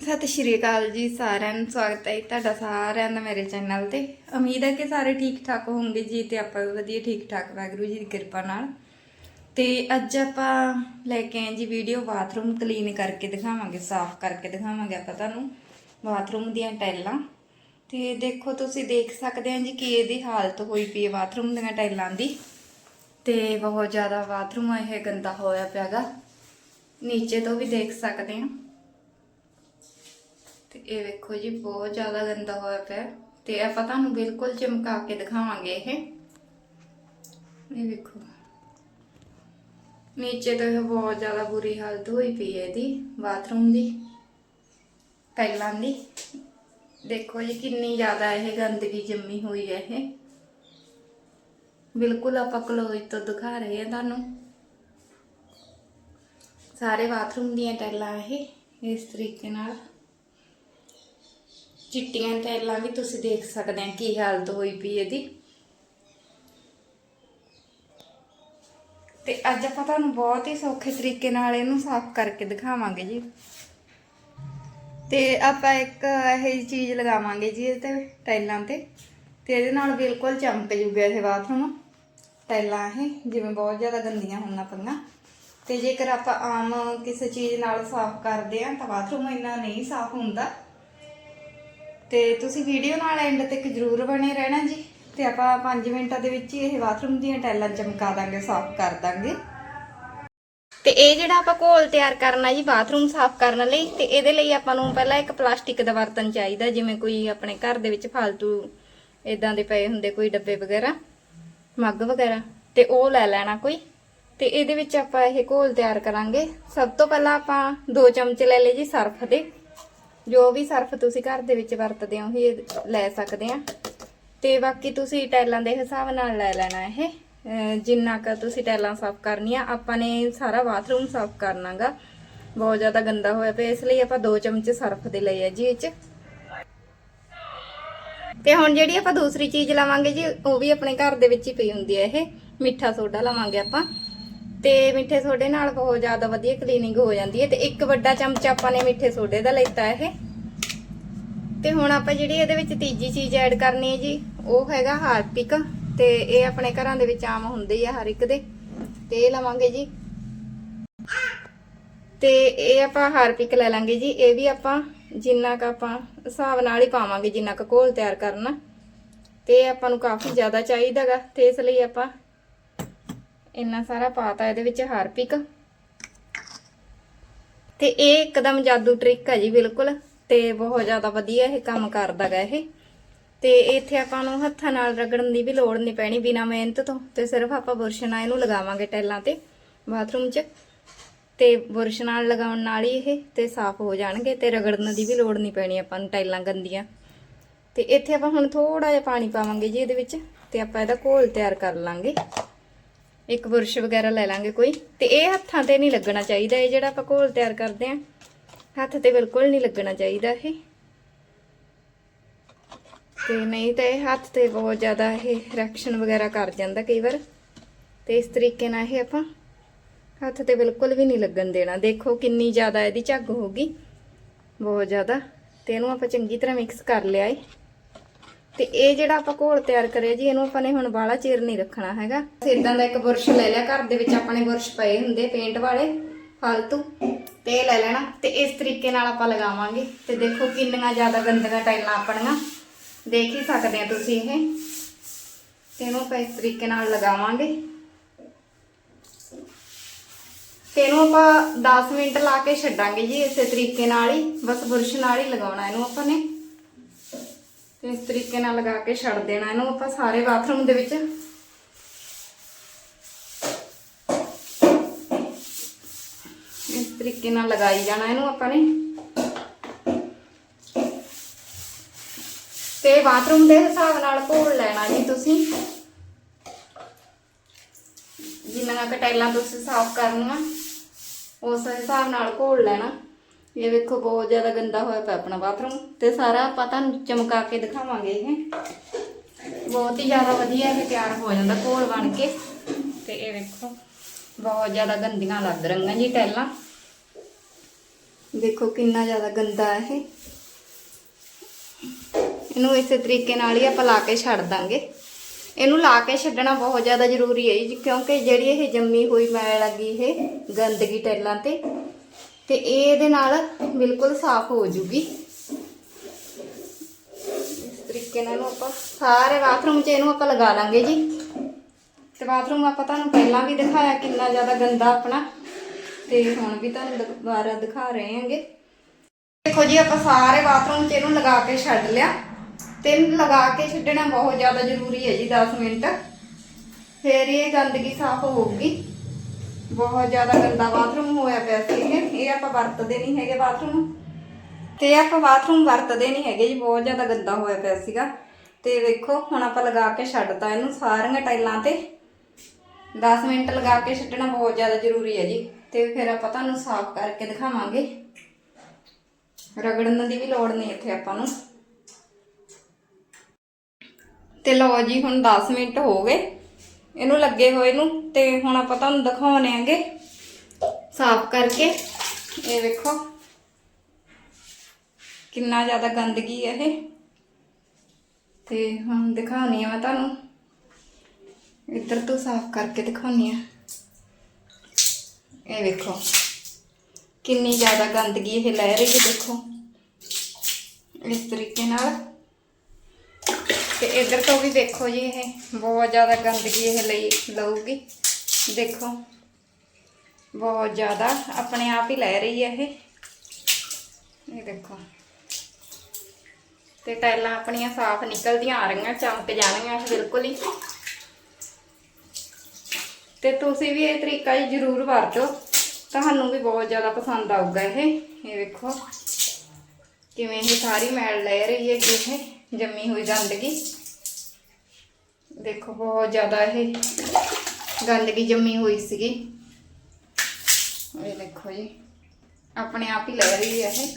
ਸਤਿ ਸ਼੍ਰੀ ਅਕਾਲ ਜੀ ਸਾਰਿਆਂ ਨੂੰ, ਸਵਾਗਤ ਹੈ ਜੀ ਤੁਹਾਡਾ ਸਾਰਿਆਂ ਦਾ ਮੇਰੇ ਚੈਨਲ ਤੇ। ਉਮੀਦ ਹੈ ਕਿ ਸਾਰੇ ਠੀਕ ਠਾਕ ਹੋਵੋਗੇ ਜੀ ਤੇ ਆਪਾਂ ਵੀ ਵਧੀਆ ਠੀਕ ਠਾਕ ਵਾਹਿਗੁਰੂ ਜੀ ਦੀ ਕਿਰਪਾ ਨਾਲ। ਤੇ ਅੱਜ ਆਪਾਂ ਲੈ ਕੇ ਆਏ ਜੀ ਵੀਡੀਓ ਬਾਥਰੂਮ ਕਲੀਨ ਕਰਕੇ ਦਿਖਾਵਾਂਗੇ, ਸਾਫ਼ ਕਰਕੇ ਦਿਖਾਵਾਂਗੇ ਆਪਾਂ ਤੁਹਾਨੂੰ ਬਾਥਰੂਮ ਦੀਆਂ ਟਾਈਲਾਂ ਤੇ ਦੇਖੋ ਤੁਸੀਂ ਦੇਖ ਸਕਦੇ ਹੋ ਜੀ ਕਿ ਇਹਦੀ ਹਾਲਤ ਹੋਈ ਪਈ ਹੈ ਬਾਥਰੂਮ ਦੀਆਂ ਟਾਈਲਾਂ ਦੀ। ਤੇ ਬਹੁਤ ਜ਼ਿਆਦਾ ਬਾਥਰੂਮ ਇਹ ਗੰਦਾ ਹੋਇਆ ਪਿਆਗਾ ਨੀਚੇ ਤੋਂ ਵੀ ਦੇਖ ਸਕਦੇ ਹਾਂ। ਤੇ ਇਹ ਵੇਖੋ ਜੀ, ਬਹੁਤ ਜ਼ਿਆਦਾ ਗੰਦਾ ਹੋਇਆ ਪਿਆ। ਤੇ ਆਪਾਂ ਤੁਹਾਨੂੰ ਬਿਲਕੁਲ ਚਮਕਾ ਕੇ ਦਿਖਾਵਾਂਗੇ ਇਹ। ਇਹ ਵੇਖੋ। ਨੀਚੇ ਤੋਂ ਇਹ ਬਹੁਤ ਜ਼ਿਆਦਾ ਬੁਰੀ ਹਾਲਤ ਹੋਈ ਪਈ ਹੈ ਇਹਦੀ, ਬਾਥਰੂਮ ਦੀ, ਟਾਈਲਾਂ ਦੀ। ਦੇਖੋ ਜੀ, ਕਿੰਨੀ ਜ਼ਿਆਦਾ ਇਹ ਗੰਦਗੀ ਜੰਮੀ ਹੋਈ ਹੈ ਇਹ। ਬਿਲਕੁਲ ਆਪਾਂ ਕਲੋਜ਼ ਤੋਂ ਦਿਖਾ ਰਹੇ ਹਾਂ ਤੁਹਾਨੂੰ। ਸਾਰੇ ਬਾਥਰੂਮ ਦੀਆਂ ਟਾਈਲਾਂ ਇਹ, ਇਸ ਤਰੀਕੇ ਨਾਲ। ਚਿੱਟੀਆਂ ਟਾਈਲਾਂ ਵੀ ਤੁਸੀਂ ਦੇਖ ਸਕਦੇ ਆ ਕੀ ਹਾਲਤ ਹੋਈ ਪਈ ਇਹਦੀ। ਤੇ ਅੱਜ ਆਪਾਂ ਤੁਹਾਨੂੰ ਬਹੁਤ ਹੀ ਸੌਖੇ ਤਰੀਕੇ ਨਾਲ ਇਹਨੂੰ ਸਾਫ਼ ਕਰਕੇ ਦਿਖਾਵਾਂਗੇ ਜੀ। ਤੇ ਆਪਾਂ ਇੱਕ ਇਹ ਚੀਜ਼ ਲਗਾਵਾਂਗੇ ਜੀ ਇਹਦੇ ਤੇ ਟਾਈਲਾਂ ਤੇ। ਤੇ ਇਹਦੇ ਨਾਲ ਬਿਲਕੁਲ ਚਮਕ ਜੂਗਾ ਇਹ ਬਾਥਰੂਮ। ਟਾਈਲਾਂ ਇਹ ਜਿਵੇਂ ਬਹੁਤ ਜ਼ਿਆਦਾ ਗੰਦੀਆਂ ਹੋਣਾ ਪਈਆਂ। ਤੇ ਜੇਕਰ ਆਪਾਂ ਆਮ ਕਿਸੇ ਚੀਜ਼ ਨਾਲ ਸਾਫ਼ ਕਰਦੇ ਆ ਤਾਂ ਬਾਥਰੂਮ ਇੰਨਾ ਨਹੀਂ ਸਾਫ਼ ਹੁੰਦਾ। ਤੇ ਤੁਸੀਂ ਵੀਡੀਓ ਨਾਲ ਐਂਡ ਤੱਕ ਜਰੂਰ ਬਣੇ ਰਹਿਣਾ ਜੀ। ਤੇ ਆਪਾਂ 5 ਮਿੰਟਾਂ ਦੇ ਵਿੱਚ ਹੀ ਇਹ ਬਾਥਰੂਮ ਦੀਆਂ ਟਾਈਲਾਂ ਚਮਕਾ ਦਾਂਗੇ, ਸਾਫ਼ ਕਰ ਦਾਂਗੇ। ਤੇ ਇਹ ਜਿਹੜਾ ਆਪਾਂ ਘੋਲ ਤਿਆਰ ਕਰਨਾ ਜੀ ਬਾਥਰੂਮ ਸਾਫ਼ ਕਰਨ ਲਈ, ਤੇ ਇਹਦੇ ਲਈ ਆਪਾਂ ਨੂੰ ਪਹਿਲਾਂ ਇੱਕ ਪਲਾਸਟਿਕ ਦਾ ਬਰਤਨ ਚਾਹੀਦਾ, ਜਿਵੇਂ ਕੋਈ ਆਪਣੇ ਘਰ ਦੇ ਵਿੱਚ ਫालतू ਇਦਾਂ ਦੇ ਪਏ ਹੁੰਦੇ, ਕੋਈ ਡੱਬੇ ਵਗੈਰਾ, ਮੱਗ ਵਗੈਰਾ, ਤੇ ਉਹ ਲੈ ਲੈਣਾ ਕੋਈ। ਤੇ ਇਹਦੇ ਵਿੱਚ ਆਪਾਂ ਇਹ ਘੋਲ ਤਿਆਰ ਕਰਾਂਗੇ। ਸਭ ਤੋਂ ਪਹਿਲਾਂ ਆਪਾਂ 2 ਚਮਚੇ ਲੈ ਲਏ ਜੀ ਸਰਫ ਦੇ। ਜੋ ਵੀ ਸਰਫ ਤੁਸੀਂ ਘਰ ਦੇ ਵਿੱਚ ਵਰਤਦੇ ਹੋ ਹੀ ਲੈ ਸਕਦੇ ਆ। ਤੇ ਬਾਕੀ ਤੁਸੀਂ ਟਾਈਲਾਂ ਦੇ ਹਿਸਾਬ ਨਾਲ ਲੈ ਲੈਣਾ ਇਹ। ਜਿੰਨਾ ਕ ਤੁਸੀਂ ਟਾਈਲਾਂ ਸਾਫ਼ ਕਰਨੀਆਂ, ਆਪਾਂ ਨੇ ਸਾਰਾ ਬਾਥਰੂਮ ਸਾਫ਼ ਕਰਨਾਗਾ। ਬਹੁਤ ਜ਼ਿਆਦਾ ਗੰਦਾ ਹੋਇਆ ਪਿਆ, ਇਸ ਲਈ ਆਪਾਂ 2 ਚਮਚ ਸਰਫ ਦੇ ਲਏ ਆ ਜੀ ਇਹ ਚ। ਤੇ ਹੁਣ ਜਿਹੜੀ ਆਪਾਂ ਦੂਸਰੀ ਚੀਜ਼ ਲਾਵਾਂਗੇ ਜੀ, ਉਹ ਵੀ ਆਪਣੇ ਘਰ ਦੇ ਵਿੱਚ ਹੀ ਪਈ ਹੁੰਦੀ ਹੈ ਇਹ। ਮਿੱਠਾ ਸੋਡਾ ਲਾਵਾਂਗੇ ਆਪਾਂ। ਤੇ ਮਿੱਠੇ ਸੋਡੇ ਨਾਲ ਬਹੁਤ ਜ਼ਿਆਦਾ ਵਧੀਆ ਕਲੀਨਿੰਗ ਹੋ ਜਾਂਦੀ ਹੈ ਤੇ ਇੱਕ ਵੱਡਾ ਚਮਚਾ ਆਪਾਂ ਨੇ ਮਿੱਠੇ ਸੋਡੇ ਦਾ ਲੈਤਾ ਇਹ। ਤੇ ਹੁਣ ਆਪਾਂ ਜਿਹੜੀ ਇਹਦੇ ਵਿੱਚ ਤੀਜੀ ਚੀਜ਼ ਐਡ ਕਰਨੀ ਹੈ ਜੀ, ਉਹ ਹੈਗਾ ਹਾਰਪਿਕ ਤੇ ਇਹ ਆਪਣੇ ਘਰਾਂ ਦੇ ਵਿੱਚ ਆਮ ਹੁੰਦੇ ਆ ਹਰ ਇੱਕ ਦੇ। ਤੇ ਇਹ ਲਵਾਂਗੇ ਜੀ। ਤੇ ਇਹ ਆਪਾਂ ਹਾਰਪਿਕ ਲੈ ਲਾਂਗੇ ਜੀ। ਇਹ ਵੀ ਆਪਾਂ ਜਿੰਨਾ ਕ ਆਪਾਂ ਹਿਸਾਬ ਨਾਲ ਹੀ ਪਾਵਾਂਗੇ, ਜਿੰਨਾ ਕ ਘੋਲ ਤਿਆਰ ਕਰਨਾ। ਤੇ ਇਹ ਆਪਾਂ ਨੂੰ ਕਾਫੀ ਜ਼ਿਆਦਾ ਚਾਹੀਦਾਗਾ ਤੇ ਇਸ ਲਈ ਆਪਾਂ ਇੰਨਾ ਸਾਰਾ ਪਾਤਾ ਇਹਦੇ ਵਿੱਚ ਹਾਰਪਿਕ। ਤੇ ਇਹ ਇੱਕਦਮ ਜਾਦੂ ਟ੍ਰਿਕ ਹੈ ਜੀ, ਬਿਲਕੁਲ। ਤੇ ਬਹੁਤ ਜ਼ਿਆਦਾ ਵਧੀਆ ਇਹ ਕੰਮ ਕਰਦਾਗਾ ਇਹ। ਤੇ ਇੱਥੇ ਆਪਾਂ ਨੂੰ ਹੱਥਾਂ ਨਾਲ ਰਗੜਨ ਦੀ ਵੀ ਲੋੜ ਨਹੀਂ ਪੈਣੀ ਬਿਨਾ ਮਿਹਨਤ ਤੋਂ। ਤੇ ਸਿਰਫ ਆਪਾਂ ਬੁਰਸ਼ ਨਾਲ ਇਹਨੂੰ ਲਗਾਵਾਂਗੇ ਟੈਲਾਂ ਤੇ, ਬਾਥਰੂਮ 'ਚ। ਤੇ ਬੁਰਸ਼ ਨਾਲ ਲਗਾਉਣ ਨਾਲ ਹੀ ਇਹ ਤੇ ਸਾਫ਼ ਹੋ ਜਾਣਗੇ ਤੇ ਰਗੜਨ ਦੀ ਵੀ ਲੋੜ ਨਹੀਂ ਪੈਣੀ ਆਪਾਂ ਨੂੰ ਟਾਈਲਾਂ ਗੰਦੀਆਂ। ਤੇ ਇੱਥੇ ਆਪਾਂ ਹੁਣ ਥੋੜਾ ਜਿਹਾ ਪਾਣੀ ਪਾਵਾਂਗੇ ਜੀ ਇਹਦੇ ਵਿੱਚ ਤੇ ਆਪਾਂ ਇਹਦਾ ਘੋਲ ਤਿਆਰ ਕਰ ਲਾਂਗੇ। ਇੱਕ ਬੁਰਸ਼ ਵਗੈਰਾ ਲੈ ਲਾਂਗੇ ਕੋਈ। ਤੇ ਇਹ ਹੱਥਾਂ ਤੇ ਨਹੀਂ ਲੱਗਣਾ ਚਾਹੀਦਾ, ਇਹ ਜਿਹੜਾ ਆਪਾਂ ਘੋਲ ਤਿਆਰ ਕਰਦੇ ਆਂ, ਹੱਥ ਤੇ ਬਿਲਕੁਲ ਨਹੀਂ ਲੱਗਣਾ ਚਾਹੀਦਾ ਇਹ। ਤੇ ਨਹੀਂ ਤਾਂ ਇਹ ਹੱਥ ਤੇ ਬਹੁਤ ਜ਼ਿਆਦਾ ਇਹ ਰਿਐਕਸ਼ਨ ਵਗੈਰਾ ਕਰ ਜਾਂਦਾ ਕਈ ਵਾਰ। ਤੇ ਇਸ ਤਰੀਕੇ ਨਾਲ ਇਹ ਆਪਾਂ ਹੱਥ ਤੇ ਬਿਲਕੁਲ ਵੀ ਨਹੀਂ ਲੱਗਣ ਦੇਣਾ। ਦੇਖੋ ਕਿੰਨੀ ਜ਼ਿਆਦਾ ਇਹਦੀ ਝੱਗ ਹੋਗੀ ਬਹੁਤ ਜ਼ਿਆਦਾ। ਤੇ ਇਹਨੂੰ ਆਪਾਂ ਚੰਗੀ ਤਰ੍ਹਾਂ ਮਿਕਸ ਕਰ ਲਿਆ ਏ। ਤੇ ਇਹ ਜਿਹੜਾ ਆਪਾਂ ਘੋਲ ਤਿਆਰ ਕਰਿਆ ਜੀ, ਇਹਨੂੰ ਆਪਾਂ ਨੇ ਹੁਣ ਬਾਹਲਾ ਚਿਰ ਨਹੀਂ ਰੱਖਣਾ ਹੈਗਾ। ਇਦਾਂ ਦਾ ਇੱਕ ਬੁਰਸ਼ ਲੈ ਲਿਆ, ਘਰ ਦੇ ਵਿੱਚ ਆਪਣੇ ਬੁਰਸ਼ ਪਏ ਹੁੰਦੇ, ਪੇਂਟ ਵਾਲੇ ਫालतू ਤੇ ਇਹ ਲੈ ਲੈਣਾ, ਤੇ ਇਸ ਤਰੀਕੇ ਨਾਲ ਆਪਾਂ ਲਗਾਵਾਂਗੇ। ਤੇ ਦੇਖੋ ਕਿੰਨੀਆਂ ਜ਼ਿਆਦਾ ਗੰਦੀਆਂ ਟਾਈਲਾਂ ਆਪਣੀਆਂ। ਦੇਖ ਹੀ ਸਕਦੇ ਆ ਤੁਸੀਂ ਇਹ। ਤੇ ਇਹਨੂੰ ਆਪਾਂ ਇਸ ਤਰੀਕੇ ਨਾਲ ਲਗਾਵਾਂਗੇ। ਤੇ ਇਹਨੂੰ ਆਪਾਂ 10 ਮਿੰਟ ਲਾ ਕੇ ਛੱਡਾਂਗੇ ਜੀ, ਇਸੇ ਤਰੀਕੇ ਨਾਲ ਹੀ। ਬਸ ਬੁਰਸ਼ ਨਾਲ ਹੀ ਲਗਾਉਣਾ ਇਹਨੂੰ ਆਪਾਂ ਨੇ। ਤੇ ਇਸ ਤਰੀਕੇ ਨਾਲ ਲਗਾ ਕੇ ਛੱਡ ਦੇਣਾ ਇਹਨੂੰ। ਆਪਾਂ ਸਾਰੇ ਬਾਥਰੂਮ ਦੇ ਵਿੱਚ ਇਸ ਤਰੀਕੇ ਨਾਲ ਲਗਾਈ ਜਾਣਾ ਇਹਨੂੰ ਆਪਾਂ ਨੇ। ਤੇ ਬਾਥਰੂਮ ਦੇ ਹਿਸਾਬ ਨਾਲ ਘੋਲ ਲੈਣਾ ਜੀ ਤੁਸੀਂ। ਜਿੰਨਾ ਕੁ ਤੁਸੀਂ ਸਾਫ਼ ਕਰਨੀਆਂ, ਉਸ ਹਿਸਾਬ ਨਾਲ ਘੋਲ ਲੈਣਾ। ਇਹ ਵੇਖੋ, ਬਹੁਤ ਜ਼ਿਆਦਾ ਗੰਦਾ ਹੋਇਆ ਪਿਆ ਆਪਣਾ ਬਾਥਰੂਮ ਤੇ ਸਾਰਾ ਆਪਾਂ ਤੁਹਾਨੂੰ ਚਮਕਾ ਕੇ ਦਿਖਾਵਾਂਗੇ ਇਹ। ਬਹੁਤ ਹੀ ਜ਼ਿਆਦਾ ਵਧੀਆ ਇਹ ਤਿਆਰ ਹੋ ਜਾਂਦਾ ਘੋਲ ਬਣ ਕੇ। ਤੇ ਇਹ ਵੇਖੋ, ਬਹੁਤ ਜ਼ਿਆਦਾ ਗੰਦੀਆਂ ਲੱਗ ਰਹੀਆਂ ਜੀ ਟੈਲਾਂ ਦੇਖੋ ਕਿੰਨਾ ਜ਼ਿਆਦਾ ਗੰਦਾ ਇਹ। ਇਹਨੂੰ ਇਸੇ ਤਰੀਕੇ ਨਾਲ ਹੀ ਆਪਾਂ ਲਾ ਕੇ ਛੱਡ ਦਾਂਗੇ। ਇਹਨੂੰ ਲਾ ਕੇ ਛੱਡਣਾ ਬਹੁਤ ਜ਼ਿਆਦਾ ਜ਼ਰੂਰੀ ਹੈ ਜੀ, ਕਿਉਂਕਿ ਜਿਹੜੀ ਇਹ ਜੰਮੀ ਹੋਈ ਮੈਲ ਲੱਗੀ ਇਹ ਗੰਦਗੀ ਟੈਲਾਂ ਤੇ। ਤੇ ਇਹ ਇਹਦੇ ਨਾਲ ਬਿਲਕੁਲ ਸਾਫ਼ ਹੋ ਜੂਗੀ। ਇਸ ਤਰੀਕੇ ਨਾਲ ਆਪਾਂ ਸਾਰੇ ਬਾਥਰੂਮ 'ਚ ਇਹਨੂੰ ਆਪਾਂ ਲਗਾ ਲਾਂਗੇ ਜੀ। ਤੇ ਬਾਥਰੂਮ ਆਪਾਂ ਤੁਹਾਨੂੰ ਪਹਿਲਾਂ ਵੀ ਦਿਖਾਇਆ ਕਿੰਨਾ ਜ਼ਿਆਦਾ ਗੰਦਾ ਆਪਣਾ। ਤੇ ਹੁਣ ਵੀ ਤੁਹਾਨੂੰ ਦੁਬਾਰਾ ਦਿਖਾ ਰਹੇ ਹਾਂਗੇ। ਦੇਖੋ ਜੀ, ਆਪਾਂ ਸਾਰੇ ਬਾਥਰੂਮ 'ਚ ਇਹਨੂੰ ਲਗਾ ਕੇ ਛੱਡ ਲਿਆ। ਤੇ ਇਹਨੂੰ ਲਗਾ ਕੇ ਛੱਡਣਾ ਬਹੁਤ ਜ਼ਿਆਦਾ ਜ਼ਰੂਰੀ ਹੈ ਜੀ 10 ਮਿੰਟ। ਫਿਰ ਇਹ ਗੰਦਗੀ ਸਾਫ਼ ਹੋਊਗੀ। ਬਹੁਤ ਜ਼ਿਆਦਾ ਗੰਦਾ ਬਾਥਰੂਮ ਹੋਇਆ ਪਿਆ ਸੀ ਇਹ। ਆਪਾਂ ਵਰਤਦੇ ਨਹੀਂ ਹੈਗੇ ਬਾਥਰੂਮ। ਤੇ ਆਪਾਂ ਬਾਥਰੂਮ ਵਰਤਦੇ ਨਹੀਂ ਹੈਗੇ ਜੀ, ਬਹੁਤ ਜ਼ਿਆਦਾ ਗੰਦਾ ਹੋਇਆ ਪਿਆ ਸੀਗਾ। ਤੇ ਵੇਖੋ, ਹੁਣ ਆਪਾਂ ਲਗਾ ਕੇ ਛੱਡਤਾ ਇਹਨੂੰ ਸਾਰੀਆਂ ਟਾਈਲਾਂ ਤੇ। 10 ਮਿੰਟ ਲਗਾ ਕੇ ਛੱਡਣਾ ਬਹੁਤ ਜ਼ਿਆਦਾ ਜ਼ਰੂਰੀ ਹੈ ਜੀ। ਤੇ ਫਿਰ ਆਪਾਂ ਤੁਹਾਨੂੰ ਸਾਫ਼ ਕਰਕੇ ਦਿਖਾਵਾਂਗੇ। ਰਗੜਨ ਦੀ ਵੀ ਲੋੜ ਨਹੀਂ ਇੱਥੇ ਆਪਾਂ ਨੂੰ। ਤੇ ਲਓ ਜੀ, ਹੁਣ 10 ਮਿੰਟ ਹੋ ਗਏ। ਇਹਨੂੰ ਲੱਗੇ ਹੋਏ ਨੂੰ ਤੇ ਹੁਣ ਆਪਾਂ ਤੁਹਾਨੂੰ ਦਿਖਾਉਣੇ ਆਂਗੇ ਸਾਫ਼ ਕਰਕੇ। ਇਹ ਵੇਖੋ। ਕਿੰਨਾ ਜ਼ਿਆਦਾ ਗੰਦਗੀ ਹੈ ਇਹ। ਤੇ ਹੁਣ ਦਿਖਾਉਣੀ ਆ ਮੈਂ ਤੁਹਾਨੂੰ। ਇੱਧਰ ਤੋਂ ਸਾਫ਼ ਕਰਕੇ ਦਿਖਾਉਣੀ ਆ। ਇਹ ਵੇਖੋ। ਕਿੰਨੀ ਜ਼ਿਆਦਾ ਗੰਦਗੀ ਇਹ ਲੈ ਰਹੀ ਹੈ ਦੇਖੋ। ਇਸ ਤਰੀਕੇ ਨਾਲ। ਤੇ ਇੱਧਰ ਤੋਂ ਵੀ ਦੇਖੋ ਜੀ ਇਹ, ਬਹੁਤ ਜ਼ਿਆਦਾ ਗੰਦਗੀ ਇਹ ਲਈ ਲਊਗੀ। ਦੇਖੋ, ਬਹੁਤ ਜ਼ਿਆਦਾ ਆਪਣੇ ਆਪ ਹੀ ਲੈ ਰਹੀ ਹੈ ਇਹ। ਇਹ ਦੇਖੋ। ਤੇ ਟਾਈਲਾਂ ਆਪਣੀਆਂ ਸਾਫ਼ ਨਿਕਲਦੀਆਂ, ਆ ਰਹੀਆਂ, ਚਮਕ ਜਾਣਗੀਆਂ ਇਹ ਬਿਲਕੁਲ ਹੀ। ਤੇ ਤੁਸੀਂ ਵੀ ਇਹ ਤਰੀਕਾ ਜੀ ਜ਼ਰੂਰ ਵਰਤੋ। ਤੁਹਾਨੂੰ ਵੀ ਬਹੁਤ ਜ਼ਿਆਦਾ ਪਸੰਦ ਆਊਗਾ ਇਹ। ਇਹ ਵੇਖੋ ਕਿਵੇਂ ਇਹ ਸਾਰੀ ਮੈਲ ਲੈ ਰਹੀ ਹੈ ਇਹ। ਜੰਮੀ ਹੋਈ ਗੰਦਗੀ। ਦੇਖੋ, ਬਹੁਤ ਜ਼ਿਆਦਾ ਇਹ ਗੰਦਗੀ ਜੰਮੀ ਹੋਈ ਸੀਗੀ। ਇਹ ਦੇਖੋ ਜੀ, ਆਪਣੇ ਆਪ ਹੀ ਲੈ ਰਹੀ ਹੈ ਇਹ।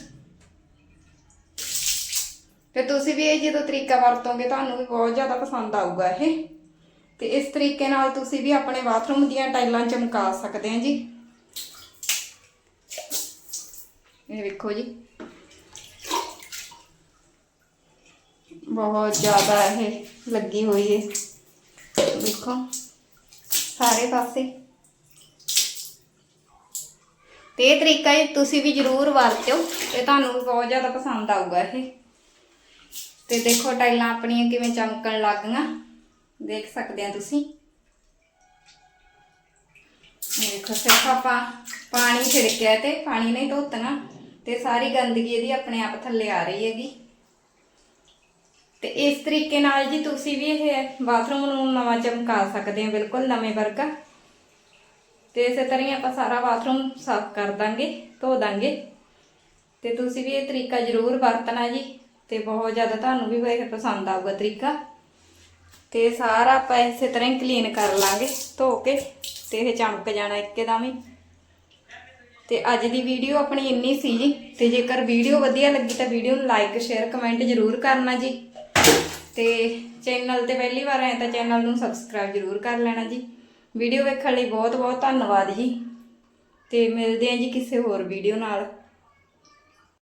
ਤੇ ਤੁਸੀਂ ਵੀ ਇਹ ਜਦੋਂ ਤਰੀਕਾ ਵਰਤੋਗੇ, ਤੁਹਾਨੂੰ ਵੀ ਬਹੁਤ ਜ਼ਿਆਦਾ ਪਸੰਦ ਆਊਗਾ ਇਹ। ਤੇ ਇਸ ਤਰੀਕੇ ਨਾਲ ਤੁਸੀਂ ਵੀ ਆਪਣੇ ਬਾਥਰੂਮ ਦੀਆਂ ਟਾਈਲਾਂ ਚਮਕਾ ਸਕਦੇ ਆ ਜੀ। ਇਹ ਵੇਖੋ ਜੀ ਬਹੁਤ ਜ਼ਿਆਦਾ ਇਹ ਲੱਗੀ ਹੋਈ ਹੈ ਦੇਖੋ, ਸਾਰੇ ਪਾਸੇ। ਤੇ ਇਹ ਤਰੀਕਾ ਜੀ ਤੁਸੀਂ ਵੀ ਜ਼ਰੂਰ ਵਰਤਿਓ ਤੇ ਤੁਹਾਨੂੰ ਵੀ ਬਹੁਤ ਜ਼ਿਆਦਾ ਪਸੰਦ ਆਊਗਾ ਇਹ। ਤੇ ਦੇਖੋ, ਟਾਈਲਾਂ ਆਪਣੀਆਂ ਕਿਵੇਂ ਚਮਕਣ ਲੱਗ ਗਈਆਂ ਦੇਖ ਸਕਦੇ ਆ ਤੁਸੀਂ। ਦੇਖੋ, ਸਿਰਫ ਆਪਾਂ ਪਾਣੀ ਛਿੜਕਿਆ ਤੇ ਪਾਣੀ ਨਹੀਂ ਧੋਤਣਾ ਤੇ ਸਾਰੀ ਗੰਦਗੀ ਇਹਦੀ ਆਪਣੇ ਆਪ ਥੱਲੇ ਆ ਰਹੀ ਹੈਗੀ। ਤੇ ਇਸ ਤਰੀਕੇ ਨਾਲ ਜੀ ਤੁਸੀਂ ਵੀ ਇਹ ਬਾਥਰੂਮ ਨੂੰ ਨਵਾਂ ਚਮਕਾ ਸਕਦੇ ਹੋ, ਬਿਲਕੁਲ ਨਵੇਂ ਵਰਗਾ। ਤੇ ਇਸੇ ਤਰ੍ਹਾਂ ਹੀ ਆਪਾਂ ਸਾਰਾ ਬਾਥਰੂਮ ਸਾਫ਼ ਕਰ ਦਾਂਗੇ, ਧੋ ਦਾਂਗੇ। ਤੇ ਤੁਸੀਂ ਵੀ ਇਹ ਤਰੀਕਾ ਜ਼ਰੂਰ ਵਰਤਣਾ ਜੀ, ਤੇ ਬਹੁਤ ਜ਼ਿਆਦਾ ਤੁਹਾਨੂੰ ਵੀ ਇਹ ਪਸੰਦ ਆਊਗਾ ਤਰੀਕਾ। ਤੇ ਸਾਰਾ ਆਪਾਂ ਇਸੇ ਤਰ੍ਹਾਂ ਹੀ ਕਲੀਨ ਕਰ ਲਾਂਗੇ, ਧੋ ਕੇ, ਤੇ ਇਹ ਚਮਕ ਜਾਣਾ ਇੱਕਦਮ ਹੀ। ਤੇ ਅੱਜ ਦੀ ਵੀਡੀਓ ਆਪਣੀ ਇੰਨੀ ਸੀ ਜੀ, ਤੇ ਜੇਕਰ ਵੀਡੀਓ ਵਧੀਆ ਲੱਗੀ ਤਾਂ ਵੀਡੀਓ ਨੂੰ ਲਾਈਕ ਸ਼ੇਅਰ ਕਮੈਂਟ ਜ਼ਰੂਰ ਕਰਨਾ ਜੀ। ਤੇ ਚੈਨਲ ਤੇ ਪਹਿਲੀ ਵਾਰ ਆਏ ਤਾਂ ਚੈਨਲ ਨੂੰ ਸਬਸਕ੍ਰਾਈਬ ਜ਼ਰੂਰ ਕਰ ਲੈਣਾ ਜੀ। ਵੀਡੀਓ ਵੇਖਣ ਲਈ ਬਹੁਤ ਬਹੁਤ ਧੰਨਵਾਦ ਜੀ। ਤੇ ਮਿਲਦੇ ਹਾਂ ਜੀ ਕਿਸੇ ਹੋਰ ਵੀਡੀਓ ਨਾਲ।